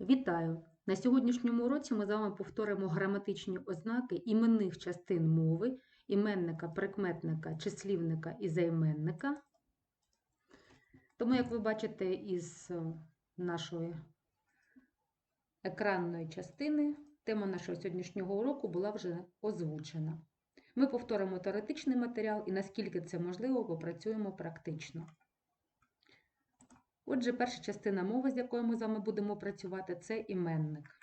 Вітаю! На сьогоднішньому уроці ми з вами повторимо граматичні ознаки іменних частин мови, іменника, прикметника, числівника і займенника. Тому, як ви бачите із е, нашої екранної частини, тема нашого сьогоднішнього уроку була вже озвучена. Ми повторимо теоретичний матеріал і, наскільки це можливо, попрацюємо практично. Отже, перша частина мови, з якою ми з вами будемо працювати, це іменник.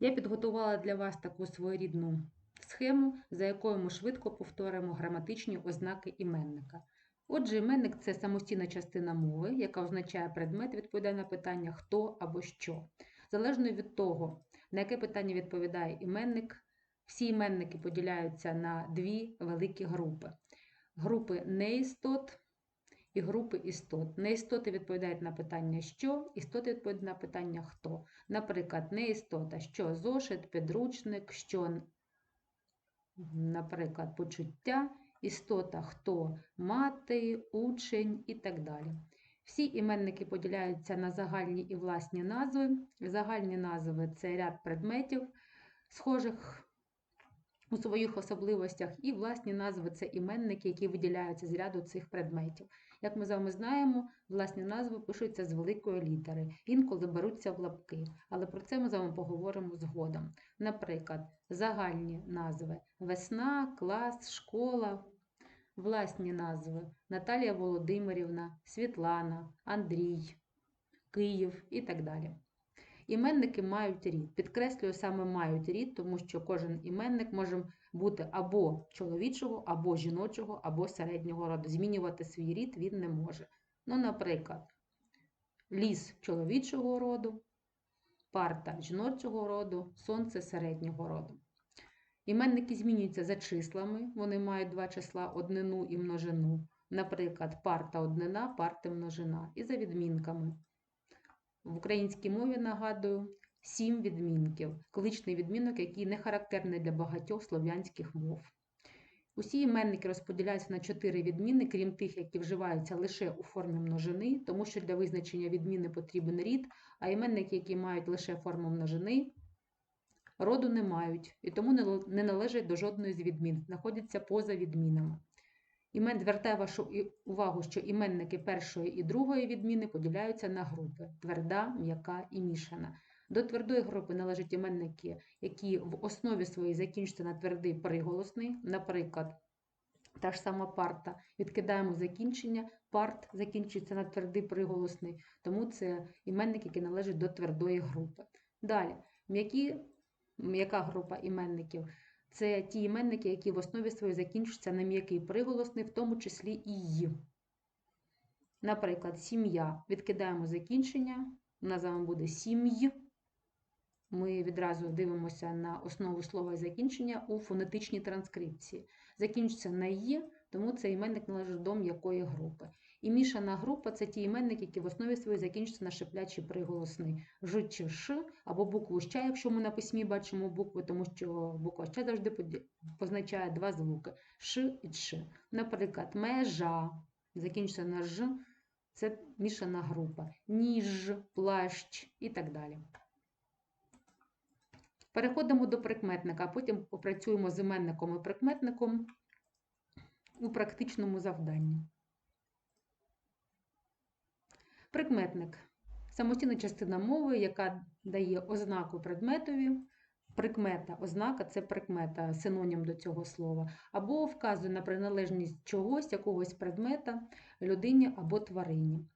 Я підготувала для вас таку своєрідну схему, за якою ми швидко повторимо граматичні ознаки іменника. Отже, іменник це самостійна частина мови, яка означає предмет, відповідає на питання хто або що. Залежно від того, на яке питання відповідає іменник, всі іменники поділяються на дві великі групи. Групи неістот і групи істот. Неістоти відповідають на питання що, істоти відповідають на питання хто. Наприклад, неістота, що зошит, підручник, що, наприклад, почуття, істота хто мати, учень і так далі. Всі іменники поділяються на загальні і власні назви. Загальні назви це ряд предметів, схожих у своїх особливостях, і власні назви це іменники, які виділяються з ряду цих предметів. Як ми з вами знаємо, власні назви пишуться з великої літери, інколи беруться в лапки, але про це ми з вами поговоримо згодом. Наприклад, загальні назви весна, клас, школа, власні назви Наталія Володимирівна, Світлана, Андрій, Київ і так далі. Іменники мають рід. Підкреслюю саме мають рід, тому що кожен іменник може бути або чоловічого, або жіночого, або середнього роду. Змінювати свій рід він не може. Ну, наприклад, ліс чоловічого роду, парта жіночого роду, сонце середнього роду. Іменники змінюються за числами, вони мають два числа однину і множину. Наприклад, парта однина, парти множина. І за відмінками. В українській мові нагадую сім відмінків, кличний відмінок, який не характерний для багатьох слов'янських мов. Усі іменники розподіляються на чотири відміни, крім тих, які вживаються лише у формі множини, тому що для визначення відміни потрібен рід, а іменники, які мають лише форму множини, роду не мають і тому не належать до жодної з відмін, знаходяться поза відмінами. Імен звертає вашу увагу, що іменники першої і другої відміни поділяються на групи тверда, м'яка і мішана. До твердої групи належать іменники, які в основі своїй закінчуються на твердий приголосний, наприклад, та ж сама парта. Відкидаємо закінчення, парт закінчується на твердий приголосний, тому це іменники, які належать до твердої групи. Далі, м'які, м'яка група іменників. Це ті іменники, які в основі своїй закінчуються на м'який приголосний, в тому числі і «й». Наприклад, сім'я. Відкидаємо закінчення, вами буде сім'й. Ми відразу дивимося на основу слова і закінчення у фонетичній транскрипції. Закінчується на «й», тому цей іменник належить до м'якої групи. І мішана група це ті іменники, які в основі своїй закінчуються на шиплячий приголосний ж чи ш, або букву ща, якщо ми на письмі бачимо букви, тому що буква ща завжди позначає два звуки ш і ч. Наприклад, межа закінчується на ж, це мішана група, ніж, плащ і так далі. Переходимо до прикметника, а потім попрацюємо з іменником і прикметником у практичному завданні. Прикметник самостійна частина мови, яка дає ознаку предметові. Прикмета, ознака це прикмета, синонім до цього слова, або вказує на приналежність чогось, якогось предмета, людині або тварині.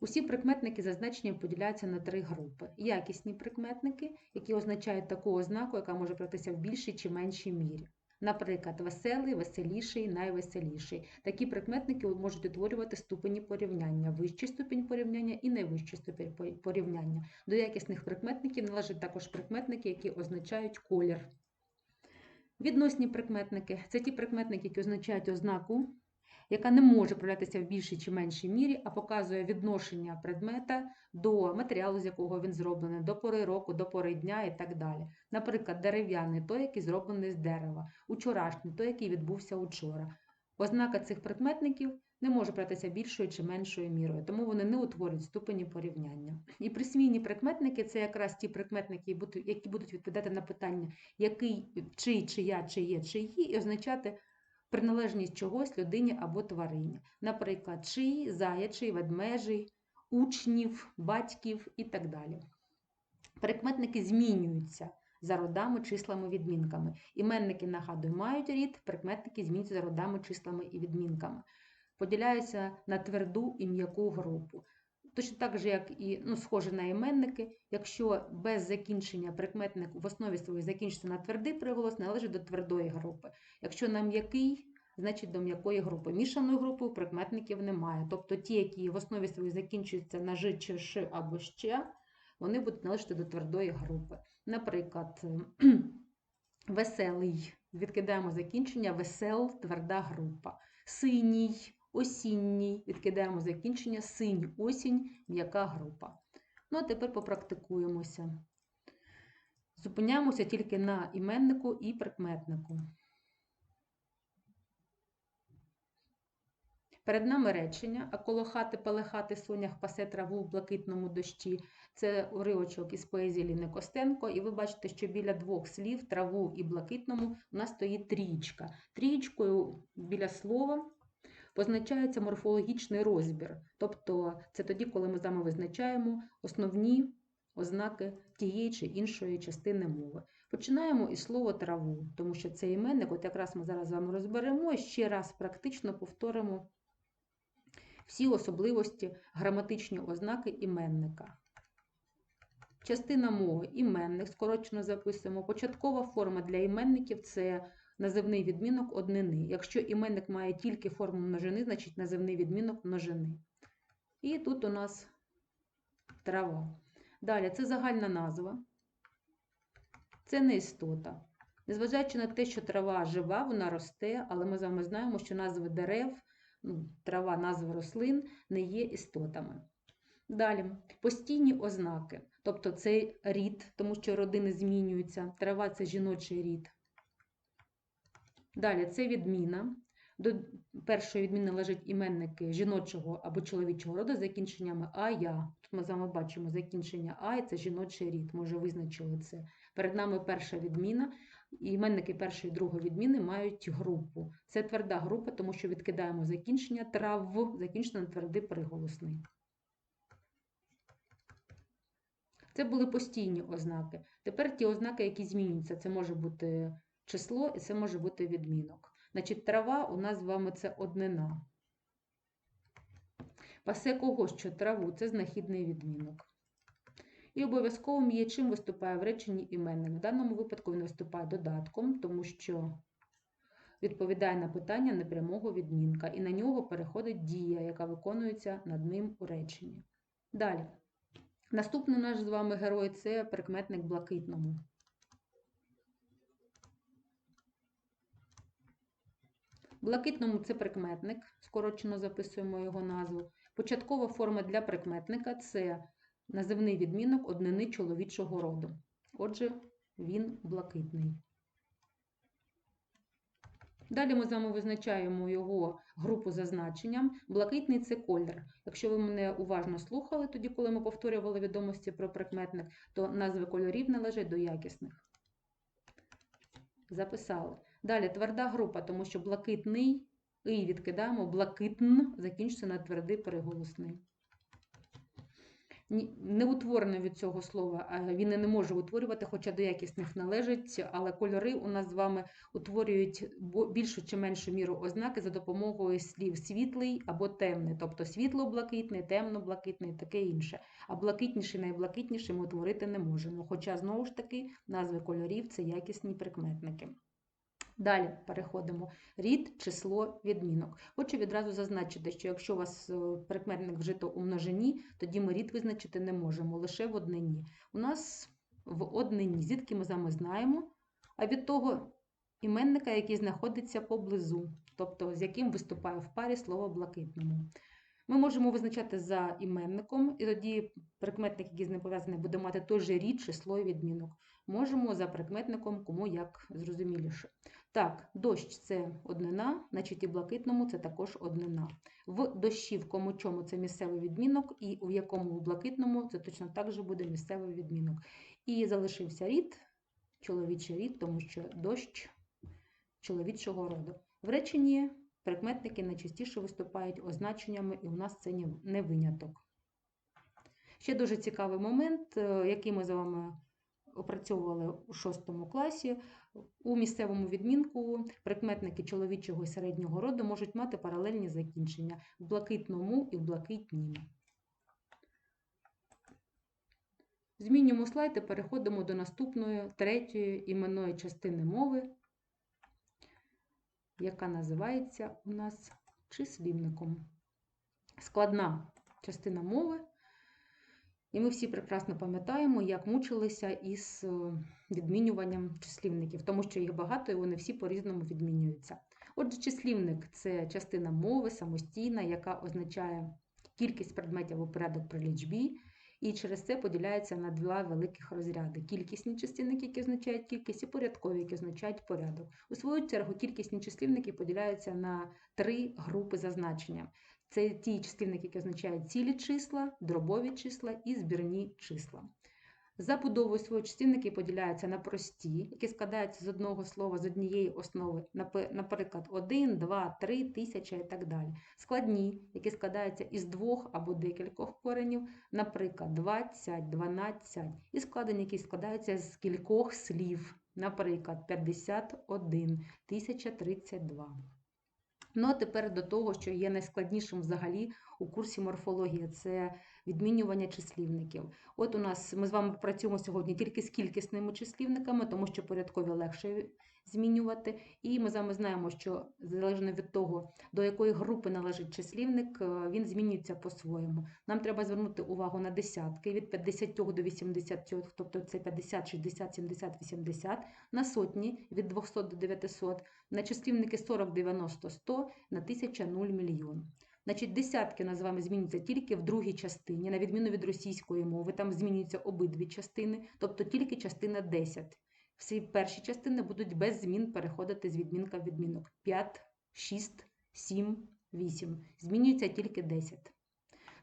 Усі прикметники зазначення поділяються на три групи: якісні прикметники, які означають таку ознаку, яка може братися в більшій чи меншій мірі. Наприклад, веселий, веселіший, найвеселіший. Такі прикметники можуть утворювати ступені порівняння, вищий ступінь порівняння і найвищий ступінь порівняння. До якісних прикметників належать також прикметники, які означають колір. Відносні прикметники це ті прикметники, які означають ознаку, яка не може проявлятися в більшій чи меншій мірі, а показує відношення предмета до матеріалу, з якого він зроблений, до пори року, до пори дня і так далі. Наприклад, дерев'яний той, який зроблений з дерева, учорашній той, який відбувся учора. Ознака цих предметників не може братися більшою чи меншою мірою, тому вони не утворюють ступені порівняння. І присвійні прикметники це якраз ті прикметники, які будуть- відповідати на питання, який, чий, чия, чиє, чиї, і означати приналежність чогось людині або тварині. Наприклад, чий, заячий, ведмежий, учнів, батьків і так далі. Прикметники змінюються за родами, числами, відмінками. Іменники, нагадую, мають рід, прикметники змінюються за родами, числами і відмінками. Поділяються на тверду і м'яку групу. Точно так же, як і ну, схоже на іменники, якщо без закінчення прикметник в основі своїй закінчиться на твердий приголос, належить до твердої групи. Якщо на м'який, значить до м'якої групи. Мішаної групи у прикметників немає. Тобто ті, які в основі своїй закінчуються на ж, чи ш або ще, вони будуть належати до твердої групи. Наприклад, веселий. Відкидаємо закінчення, весел, тверда група. Синій, осінній. Відкидаємо закінчення, синь, осінь, м'яка група. Ну, а тепер попрактикуємося. Зупиняємося тільки на іменнику і прикметнику. Перед нами речення, а коло хати пелехати сонях пасе траву в блакитному дощі. Це уривочок із поезії Ліни Костенко. І ви бачите, що біля двох слів траву і блакитному у нас стоїть трієчка. Трієчкою біля слова позначається морфологічний розбір. Тобто це тоді, коли ми з вами визначаємо основні ознаки тієї чи іншої частини мови. Починаємо із слова траву, тому що це іменник, от якраз ми зараз з вами розберемо і ще раз практично повторимо всі особливості, граматичні ознаки іменника. Частина мови іменник, скорочено записуємо. Початкова форма для іменників це називний відмінок однини. Якщо іменник має тільки форму множини, значить називний відмінок множини. І тут у нас трава. Далі це загальна назва. Це не істота. Незважаючи на те, що трава жива, вона росте, але ми з вами знаємо, що назви дерев, ну, трава, назви рослин не є істотами. Далі постійні ознаки, тобто це рід, тому що родини змінюються, трава це жіночий рід. Далі це відміна. До першої відміни лежать іменники жіночого або чоловічого роду з закінченнями а, я. Тут ми з вами бачимо закінчення а, і це жіночий рід, ми вже визначили це. Перед нами перша відміна. Іменники першої і другої відміни мають групу. Це тверда група, тому що відкидаємо закінчення трав, закінчено на твердий приголосний. Це були постійні ознаки. Тепер ті ознаки, які змінюються, це може бути число і це може бути відмінок. Значить, трава у нас з вами це однина. Пасе кого що траву це знахідний відмінок. І обов'язковим є чим виступає в реченні іменник. В даному випадку він виступає додатком, тому що відповідає на питання непрямого відмінка, і на нього переходить дія, яка виконується над ним у реченні. Далі. Наступний наш з вами герой це прикметник блакитному. Блакитному це прикметник, скорочено записуємо його назву. Початкова форма для прикметника це називний відмінок однини чоловічого роду. Отже, він блакитний. Далі ми з вами визначаємо його групу за значенням. Блакитний це колір. Якщо ви мене уважно слухали, тоді, коли ми повторювали відомості про прикметник, то назви кольорів належать до якісних. Записали. Далі тверда група, тому що блакитний і відкидаємо блакитн, закінчиться на твердий переголосний. Не утворений від цього слова, він і не може утворювати, хоча до якісних належить, але кольори у нас з вами утворюють більшу чи меншу міру ознаки за допомогою слів світлий або темний, тобто світло-блакитний, темно-блакитний, таке інше. А блакитніший, найблакитніший ми утворити не можемо. Хоча, знову ж таки, назви кольорів це якісні прикметники. Далі переходимо. Рід, число, відмінок. Хочу відразу зазначити, що якщо у вас е, прикметник вжито у множині, тоді ми рід визначити не можемо, лише в однині. У нас в однині, звідки ми з вами знаємо, а від того іменника, який знаходиться поблизу, тобто з яким виступає в парі слово блакитному. Ми можемо визначати за іменником, і тоді прикметник, який з ним пов'язаний, буде мати той же рід, число і відмінок. Можемо за прикметником, кому як зрозуміліше. Так, дощ це однина, значить і блакитному це також однина. В дощі, в кому чому це місцевий відмінок, і в якому в блакитному це точно так же буде місцевий відмінок. І залишився рід, чоловічий рід, тому що дощ чоловічого роду. В реченні прикметники найчастіше виступають означеннями, і у нас це не виняток. Ще дуже цікавий момент, е, який ми з вами опрацьовували у шостому класі. У місцевому відмінку прикметники чоловічого і середнього роду можуть мати паралельні закінчення в блакитному і в блакитнім. Змінюємо слайд і переходимо до наступної третьої іменної частини мови, яка називається у нас числівником. Складна частина мови. І ми всі прекрасно пам'ятаємо, як мучилися із е, відмінюванням числівників, тому що їх багато і вони всі по-різному відмінюються. Отже, числівник це частина мови самостійна, яка означає кількість предметів у порядок при лічбі, і через це поділяється на два великих розряди: кількісні числівники, які означають кількість, і порядкові, які означають порядок. У свою чергу, кількісні числівники поділяються на три групи за значенням. Це ті числівники, які означають цілі числа, дробові числа і збірні числа. За будовою свої числівники поділяються на прості, які складаються з одного слова, з однієї основи, наприклад, 1, 2, 3, тисяча і так далі. Складні, які складаються із двох або декількох коренів, наприклад, 20, 12, і складені, які складаються з кількох слів, наприклад, 51, 1032. Ну, а тепер до того, що є найскладнішим взагалі у курсі морфологія, це відмінювання числівників. От у нас ми з вами працюємо сьогодні тільки з кількісними числівниками, тому що порядкові легше змінювати. І ми з вами знаємо, що залежно від того, до якої групи належить числівник, е, він змінюється по-своєму. Нам треба звернути увагу на десятки від 50 до 80, тобто це 50, 60, 70, 80, на сотні від 200 до 900, на числівники 40, 90, 100, на 1000, 0, мільйон. Значить, десятки у нас з вами змінюються тільки в другій частині, на відміну від російської мови, там змінюються обидві частини, тобто тільки частина 10. Всі перші частини будуть без змін переходити з відмінка в відмінок. 5, 6, 7, 8. Змінюється тільки 10.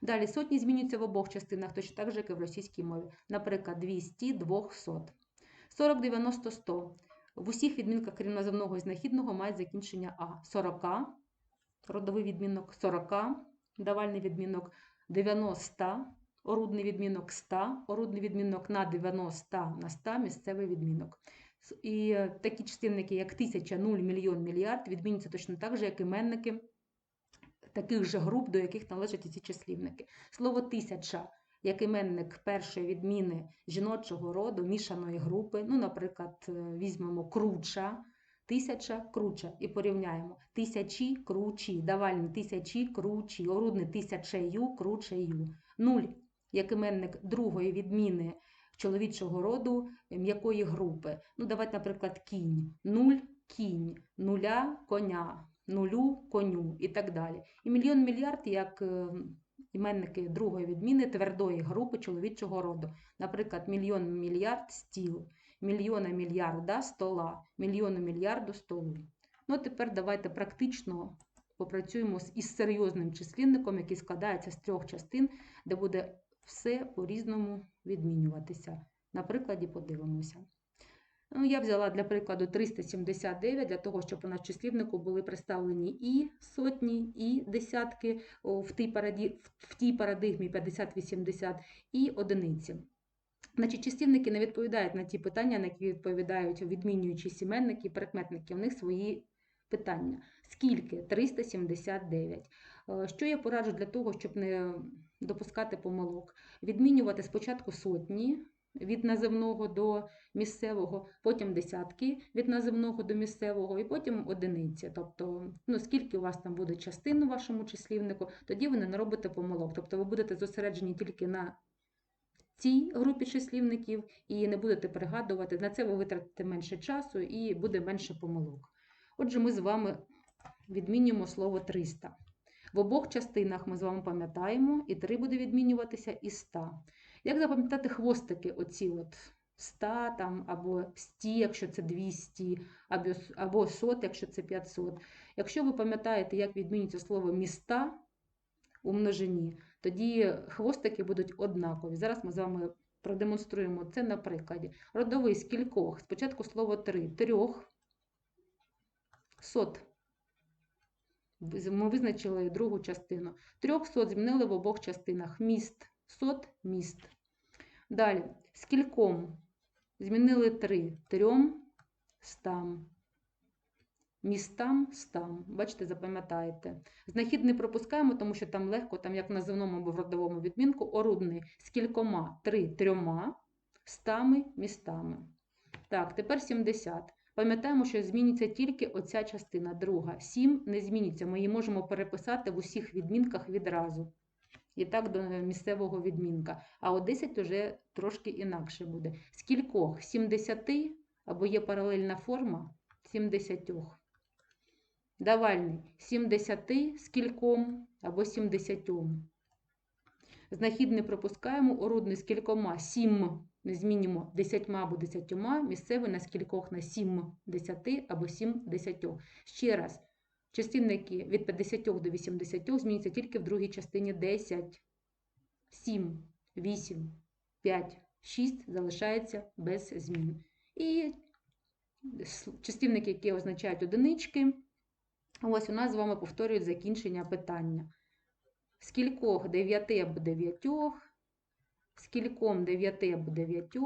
Далі сотні змінюються в обох частинах, точно так же, як і в російській мові. Наприклад, 200, 200. 40, 90, 100. В усіх відмінках крім наземного і знахідного мають закінчення А. 40, родовий відмінок 40, давальний відмінок 90, орудний відмінок 100, орудний відмінок на 90 на 100, місцевий відмінок. І е, такі частинники, як тисяча, нуль, мільйон, мільярд, відмінюються точно так же, як іменники таких же груп, до яких належать і ці числівники. Слово тисяча як іменник першої відміни жіночого роду, мішаної групи. Ну, наприклад, е, візьмемо круча, тисяча круча і порівняємо. Тисячі кручі, давальний тисячі кручі, орудний тисячею кручею. Нуль як іменник другої відміни чоловічого роду е, м'якої групи. Ну, давайте, наприклад, кінь. Нуль кінь, нуля коня, нулю коню і так далі. І мільйон мільярд як е, іменники другої відміни твердої групи чоловічого роду. Наприклад, мільйон мільярд стіл, мільйона мільярда стола, мільйону мільярду столу. Ну, тепер давайте практично попрацюємо із серйозним числівником, який складається з трьох частин, де буде все по-різному відмінюватися. На прикладі подивимося. Ну, я взяла для прикладу 379, для того, щоб у нас в числівнику були представлені і сотні, і десятки в тій парадигмі 50-80, і одиниці. Значить, числівники не відповідають на ті питання, на які відповідають відмінюючі сіменники, прикметники. У них свої питання. Скільки? 379. Е, Що я пораджу для того, щоб не допускати помилок? Відмінювати спочатку сотні від наземного до місцевого, потім десятки від наземного до місцевого, і потім одиниці. Тобто, ну, скільки у вас там буде частин у вашому числівнику, тоді ви не наробите помилок. Тобто ви будете зосереджені тільки на цій групі числівників і не будете пригадувати. На це ви витратите менше часу і буде менше помилок. Отже, ми з вами відмінюємо слово 300. В обох частинах ми з вами пам'ятаємо, і 3 буде відмінюватися і 100. Як запам'ятати хвостики, оці от 100 там, або 100, якщо це 200, або, 100, якщо це 500. Якщо ви пам'ятаєте, як відмінюється слово міста у множині, тоді хвостики будуть однакові. Зараз ми з вами продемонструємо це на прикладі. Родовий з кількох. Спочатку слово три. Трьох. Сот. Ми визначили другу частину. Трьох сот змінили в обох частинах. Міст. Сот міст. Далі. З кільком змінили три. Трьом стам. Містам стам. Бачите, запам'ятаєте. Знахід не пропускаємо, тому що там легко, там як в називному або в родовому відмінку, орудний з кількома, три, трьома, стами, містами. Так, тепер 70. Пам'ятаємо, що зміниться тільки оця частина, друга. 7 не зміниться. Ми її можемо переписати в усіх відмінках відразу. І так до місцевого відмінка. А от 10 вже трошки інакше буде. З кількох? 70 або є паралельна форма 70. Давальний 70 з кільком або 70. Знахід не пропускаємо, орудний з кількома 7 не змінюємо 10 або 10, місцевий на скількох на 7 10 або 7 10. Ще раз, частинники від 50 до 80 змінюються тільки в другій частині 10, 7, 8, 5, 6 залишається без змін. І частинники, які означають одинички, ось у нас з вами повторюють закінчення питання. З кількох 9 або 9, з кільком 9 або 9,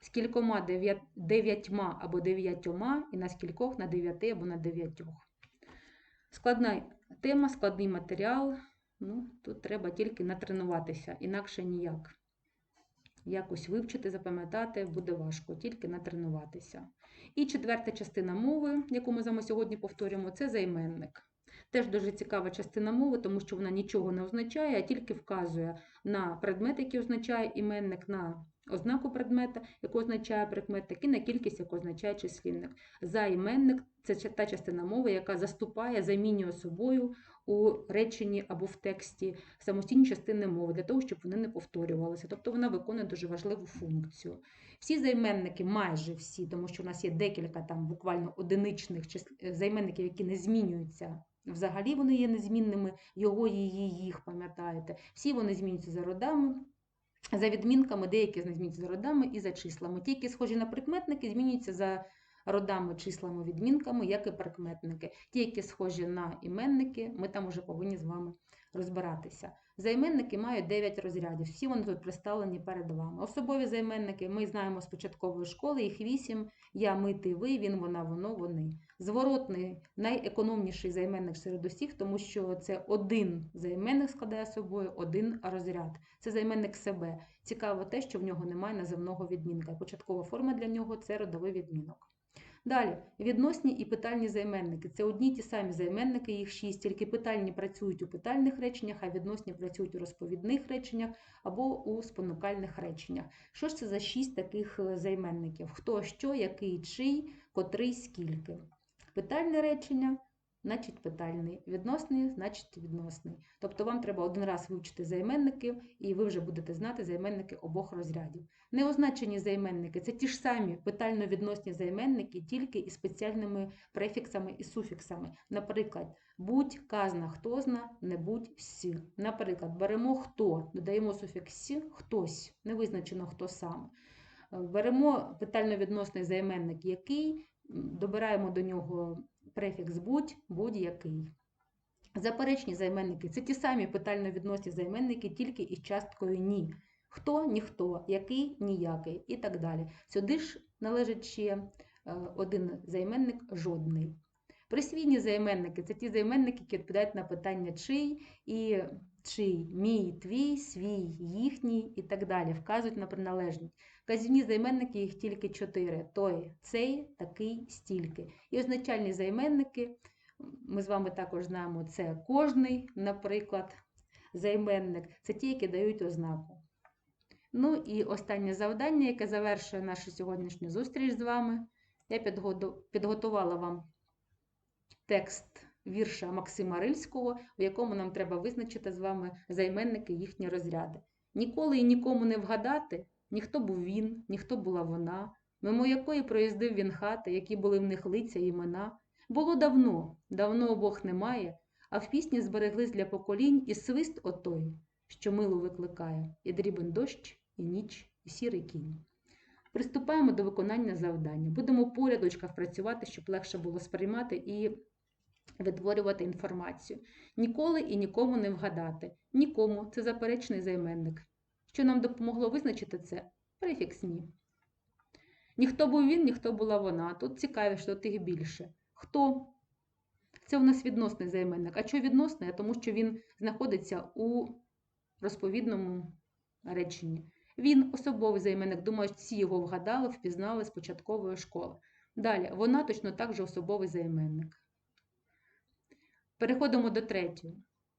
з кількома 9, 9 або 9 і на скількох на 9 або на 9. Складна тема, складний матеріал. Ну, тут треба тільки натренуватися, інакше ніяк. Якось вивчити, запам'ятати буде важко, тільки натренуватися. І четверта частина мови, яку ми з вами сьогодні повторюємо, це займенник. Теж дуже цікава частина мови, тому що вона нічого не означає, а тільки вказує на предмет, який означає іменник, на ознаку предмета, яку означає прикметник, і на кількість, яку означає числівник. Займенник це та частина мови, яка заступає, замінює собою у реченні або в тексті самостійні частини мови, для того, щоб вони не повторювалися. Тобто вона виконує дуже важливу функцію. Всі займенники, майже всі, тому що у нас є декілька там буквально одиничних чис- займенників, які не змінюються. Взагалі вони є незмінними, його, її, їх, пам'ятаєте. Всі вони змінюються за родами, за відмінками, деякі змінюються за родами і за числами. Ті, які схожі на прикметники, змінюються за родами, числами, відмінками, як і прикметники. Ті, які схожі на іменники, ми там вже повинні з вами розбиратися. Займенники мають 9 розрядів. Всі вони тут представлені перед вами. Особові займенники ми знаємо з початкової школи, їх 8. Я, ми, ти, ви, він, вона, воно, вони. Зворотний найекономніший займенник серед усіх, тому що це один займенник складає собою один розряд. Це займенник себе. Цікаво те, що в нього немає називного відмінка. Початкова форма для нього це родовий відмінок. Далі, відносні і питальні займенники. Це одні ті самі займенники, їх шість, тільки питальні працюють у питальних реченнях, а відносні працюють у розповідних реченнях або у спонукальних реченнях. Що ж це за шість таких е, займенників? Хто, що, який, чий, котрий, скільки? Питальне речення, значить питальний. Відносний, значить відносний. Тобто вам треба один раз вивчити займенники, і ви вже будете знати займенники обох розрядів. Неозначені займенники це ті ж самі питально-відносні займенники, тільки із спеціальними префіксами і суфіксами. Наприклад, будь, казна, хто зна, не будь сі. Наприклад, беремо хто, додаємо суфікс сі, хтось, не визначено хто саме. Е, Беремо питально-відносний займенник який, добираємо до нього префікс будь, будь-який. Заперечні займенники це ті самі питально-відносні займенники, тільки із часткою ні. Хто, ніхто, який, ніякий і так далі. Сюди ж належить ще е, один займенник жодний. Присвійні займенники це ті займенники, які відповідають на питання чий і чий, мій, твій, свій, їхній і так далі. Вказують на приналежність. Казівні займенники їх тільки чотири: той, цей, такий, стільки. І означальні займенники. Ми з вами також знаємо, це кожний, наприклад, займенник, це ті, які дають ознаку. Ну і останнє завдання, яке завершує нашу сьогоднішню зустріч з вами. Я підготувала вам текст вірша Максима Рильського, у якому нам треба визначити з вами займенники їхні розряди. Ніколи і нікому не вгадати, ніхто був він, ніхто була вона, мимо якої проїздив він хати, які були в них лиця і імена. Було давно, давно обох немає, а в пісні збереглись для поколінь і свист отой, що мило викликає, і дрібен дощ, і ніч, і сірий кінь. Приступаємо до виконання завдання. Будемо по рядочках працювати, щоб легше було сприймати і витворювати інформацію. Ніколи і нікому не вгадати. Нікому це заперечний займенник. Що нам допомогло визначити це? Префікс ні. Ніхто був він, ніхто була вона. Тут цікавіше, тут їх більше. Хто? Це у нас відносний займенник. А чого відносний? Тому що він знаходиться у розповідному реченні. Він особовий займенник. Думаю, всі його вгадали, впізнали з початкової школи. Далі, вона точно так же особовий займенник. Переходимо до третього.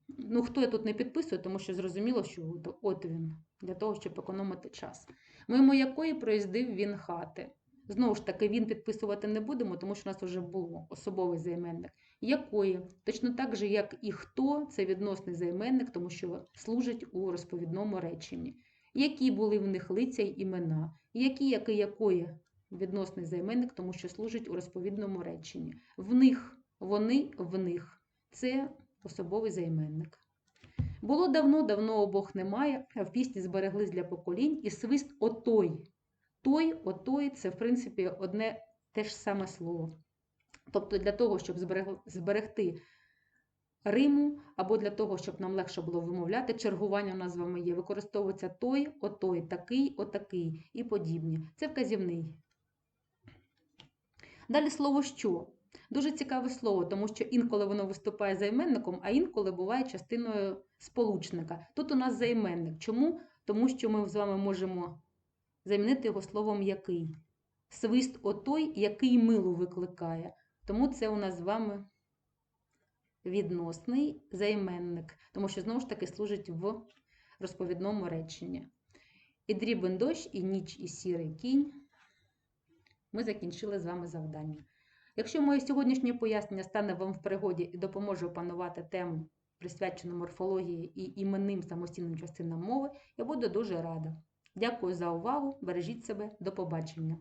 Ну, хто я тут не підписую, тому що зрозуміло, що от він, для того, щоб економити час. Мимо якої проїздив він хати. Знову ж таки, він підписувати не будемо, тому що у нас вже було особовий займенник. Якої? Точно так же, як і хто, це відносний займенник, тому що служить у розповідному реченні. Які були в них лиця й імена? Які, який, якої відносний займенник, тому що служить у розповідному реченні. В них, вони в них. Це особовий займенник. Було давно-давно обох немає, а в пісні збереглись для поколінь і свист отой. Той, отой це, в принципі, одне те ж саме слово. Тобто, для того, щоб зберегти Риму, або для того, щоб нам легше було вимовляти, чергування у нас з вами є, використовується той, отой, такий, отакий і подібні. Це вказівний. Далі слово що. Дуже цікаве слово, тому що інколи воно виступає займенником, а інколи буває частиною сполучника. Тут у нас займенник. Чому? Тому що ми з вами можемо замінити його словом який. Свист отой, який милу викликає. Тому це у нас з вами відносний займенник, тому що, знову ж таки, служить в розповідному реченні. І дрібен дощ, і ніч, і сірий кінь. Ми закінчили з вами завдання. Якщо моє сьогоднішнє пояснення стане вам в пригоді і допоможе опанувати тему, присвячену морфології і іменним самостійним частинам мови, я буду дуже рада. Дякую за увагу! Бережіть себе, до побачення!